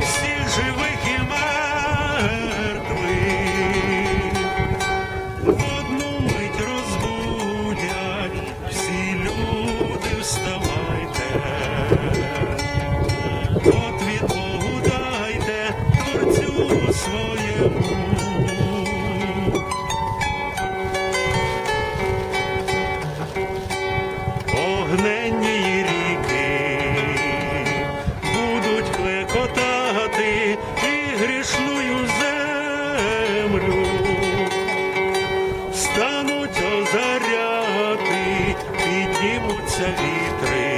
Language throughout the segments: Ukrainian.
всіх живих і мертвих. В одну мить розбудять, всі люди вставайте, от від Богу дайте творцю своєму. Огне грішную землю, стануть озаряти, піднімуться вітри,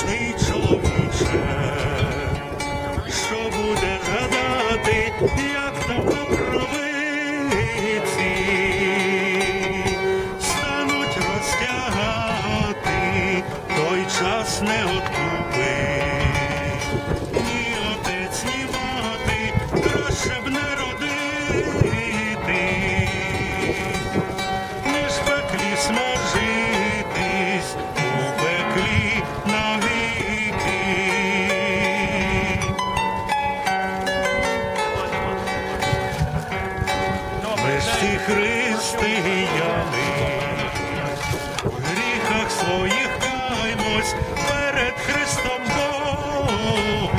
Грішний чоловіче, що буде гадати, як там провиці стануть розтягати, той час не откупить. Християни, в гріхах своїх каймось перед Христом Богом.